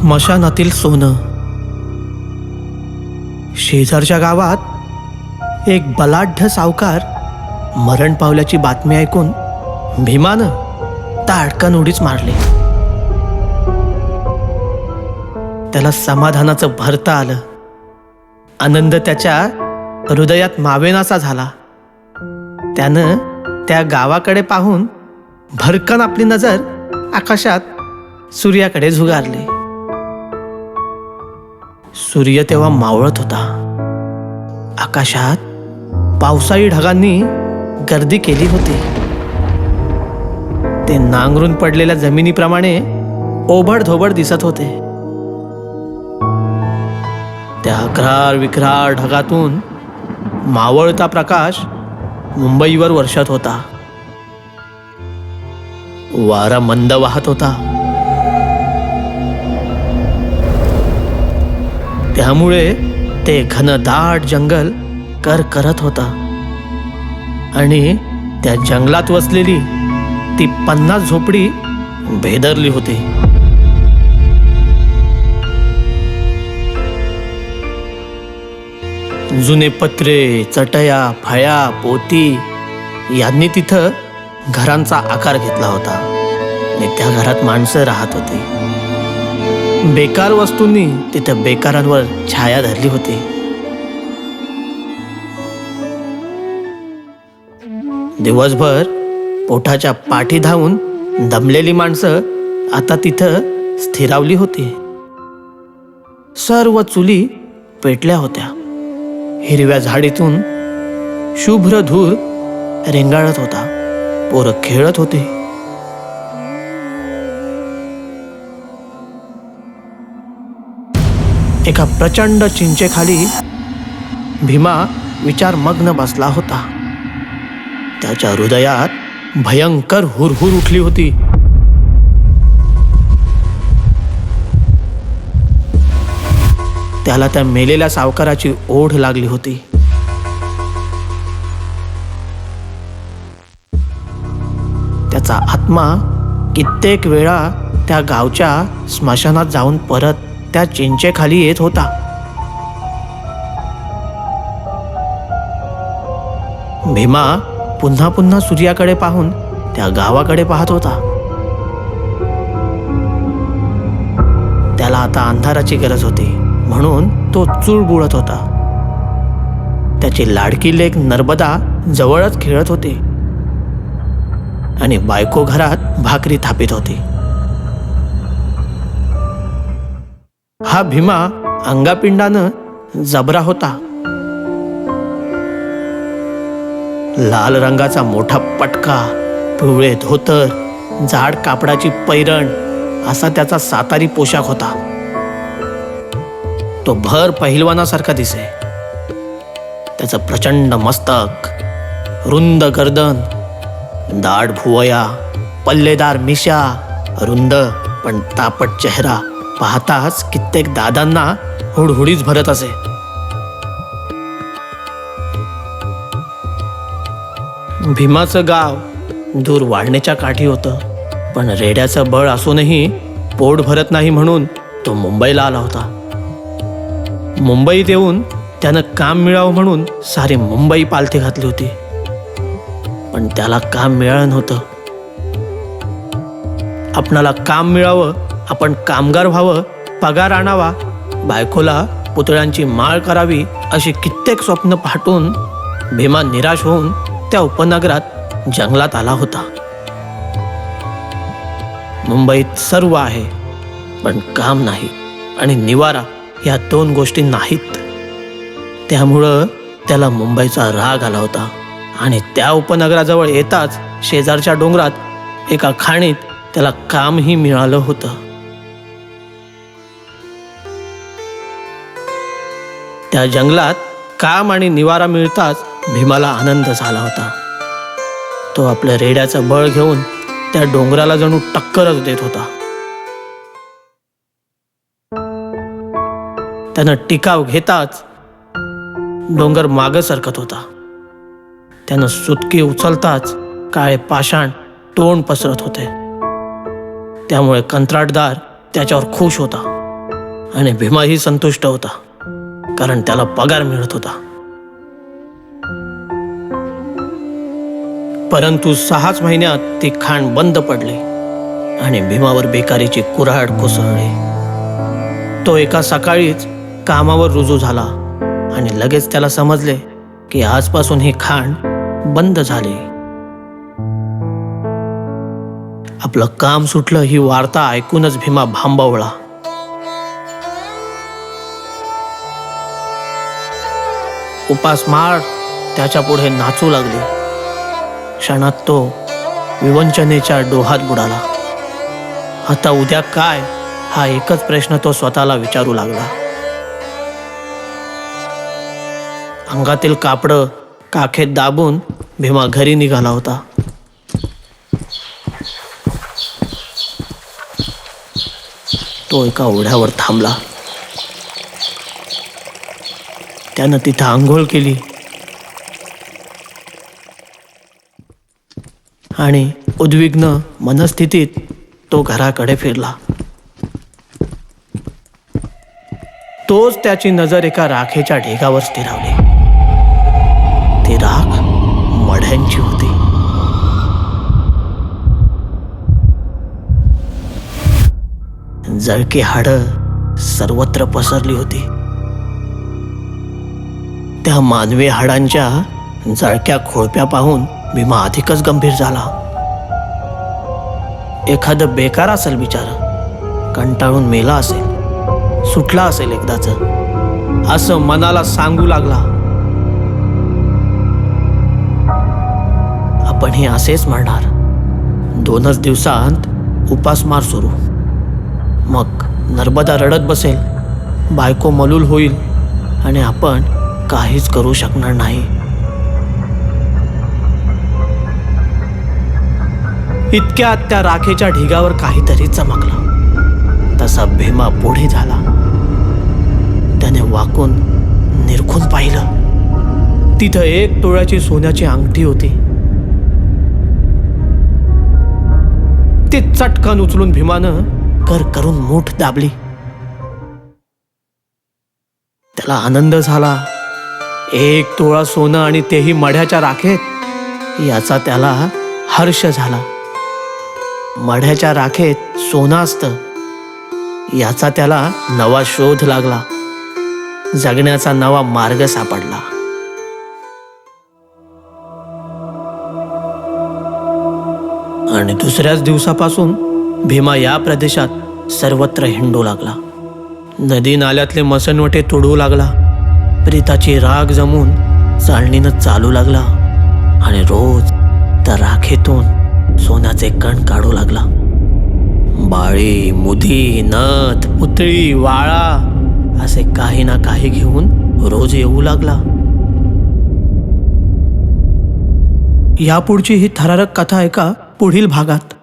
स्मशानातील सोनं. शेजारच्या गावात एक बलाढ्य सावकार मरण पावल्याची बातमी ऐकून भीमानं ताडकन उडीच मारली. त्याला समाधानाचं भरता आलं. आनंद त्याच्या हृदयात मावेनासा झाला. त्यानं त्या गावाकडे पाहून भरकन आपली नजर आकाशात सूर्याकडे झुगारली. सूर्य तेव्हा मावळत होता. आकाशात पावसाळी ढगांनी गर्दी केली होती. ते नांगरून पडलेल्या जमिनीप्रमाणे ओबडधोबड दिसत होते. त्या अकरार विक्रार ढगातून मावळता प्रकाश मुंबईवर वर्षात होता. वारा मंद वाहत होता. त्यामुळे ते घनदाट जंगल कर करत होता. आणि त्या जंगलात वसलेली ती पन्नास झोपडी भेदरली होती. जुने पत्रे चटया फळ्या पोती यांनी तिथं घरांचा आकार घेतला होता. आणि त्या घरात माणसं राहत होती. बेकार वस्तूंनी तिथं बेकारांवर छाया धरली होती. दिवसभर पोटाच्या पाठी धावून दमलेली माणसं आता तिथं स्थिरावली होती. सर्व चुली पेटल्या होत्या. हिरव्या झाडीतून शुभ्र धूर रेंगाळत होता. पोरं खेळत होते. एका प्रचंड चिंचेखाली भीमा विचारमग्न बसला होता. त्याच्या हृदयात भयंकर हुरहुर उठली होती. त्याला त्या मेलेल्या सावकाराची ओढ लागली होती. त्याचा आत्मा कित्येक वेळा त्या गावच्या स्मशानात जाऊन परत त्या चिंचेखाली येत होता. भीमा पुन्हा पुन्हा सूर्याकडे पाहून त्या गावाकडे पाहत होता. त्याला आता अंधाराची गरज होती म्हणून तो चूळ बुळत होता. त्याची लाडकी लेक नर्मदा जवळच खेळत होती. आणि बायको घरात भाकरी थापित होती. हा भीमा अंगापिंडानं जबरा होता. लाल रंगाचा मोठा पटका पिवळे धोतर जाड कापडाची पैरण असा त्याचा सातारी पोशाख होता. तो भर पहिलवानासारखा दिसे. त्याचं प्रचंड मस्तक रुंद गर्दन दाढ भुवया पल्लेदार मिशा रुंद पण तापट चेहरा. पाहताच कित्येक दादांना हुडहुडीच भरत असे. भीमाचं गाव दूर वाढण्याच्या काठी होतं पण रेड्याचं बळ असूनही पोट भरत नाही म्हणून तो मुंबईला आला होता. मुंबईत येऊन त्यानं काम मिळावं म्हणून सारी मुंबई पालथी घातली होती. पण त्याला काम मिळालं नव्हतं. आपणाला काम मिळावं आपण कामगार व्हावं पगार आणावा बायकोला पुतळ्यांची माळ करावी अशी कित्येक स्वप्न पाहटून भीमा निराश होऊन त्या उपनगरात जंगलात आला होता. मुंबईत सर्व आहे पण काम नाही आणि निवारा या दोन गोष्टी नाहीत. त्यामुळं त्याला मुंबईचा राग आला होता आणि त्या उपनगराजवळ येताच शेजारच्या डोंगरात एका खाणीत त्याला कामही मिळालं होतं. त्या जंगलात काम आणि निवारा मिळताच भीमाला आनंद झाला होता. तो आपल्या रेड्याचं बळ घेऊन त्या डोंगराला जणू टक्करच देत होता. त्यानं टिकाव घेताच डोंगर मागं सरकत होता. त्यानं सुतकी उचलताच काळे पाषाण तोंड पसरत होते. त्यामुळे कंत्राटदार त्याच्यावर खुश होता आणि भीमाही संतुष्ट होता. कारण त्याला पगार मिळत होता. परंतु सहाच महिन्यात ती खाण बंद पडली आणि भीमावर बेकारीची कुऱ्हाड कोसळले. तो एका सकाळीच कामावर रुजू झाला आणि लगेच त्याला समजले की आजपासून ही खाण बंद झाले. आपलं काम सुटलं ही वार्ता ऐकूनच भीमा भांबावला. उपासमार त्याच्या पुढे नाचू लागली. क्षणात तो विवंचनेच्या डोहात बुडाला. आता उद्या काय? हा एकच प्रश्न तो स्वतःला विचारू लागला. अंगातील कापडं काखेत दाबून भीमा घरी निघाला होता. तो एका ओढ्यावर थांबला. त्यानं तिथं आंघोळ केली. आणि उद्विग्न मनस्थितीत तो घराकडे फिरला. तोच त्याची नजर एका राखेच्या ढेगावर स्थिरावली. ती राख मढ्यांची होती. जळकी हाडं सर्वत्र पसरली होती. त्या मानवी हाडांच्या जळक्या खोळप्या पाहून भीमा अधिकच गंभीर झाला. एखादं बेकार असेल बिचार कंटाळून मेला असेल सुटला असेल एकदाच असं मनाला सांगू लागला. आपण हे असेच म्हणणार दोनच दिवसांत उपासमार सुरू. मग नर्मदा रडत बसेल बायको मलूल होईल आणि आपण काहीच करू शकणार नाही. इतक्यात त्या राखेच्या ढिगावर काहीतरी चमकलं. तसा भीमा पुढे झाला. त्याने वाकून निरखून पाहिलं. तिथं एक तोळ्याची सोन्याची अंगठी होती. ती चटकन उचलून भीमानं कर करून मूठ दाबली. त्याला आनंद झाला. एक तोळा सोनं आणि तेही मढ्याच्या राखेत. याचा त्याला हर्ष झाला. मढ्याच्या राखेत सोनं असतं. याचा त्याला नवा शोध लागला. जगण्याचा नवा मार्ग सापडला. आणि दुसऱ्याच दिवसापासून भीमा या प्रदेशात सर्वत्र हिंडू लागला. नदी नाल्यातले मसनवटे तोडू लागला. प्रीताची राग जमून चालणीनं चालू लागला आणि रोज त्या राखेतून सोन्याचे कण काढू लागला. बाळी मुदी नथ पुतळी वाळा असे काही ना काही घेऊन रोज येऊ लागला. यापुढची ही थरारक कथा ऐका पुढील भागात.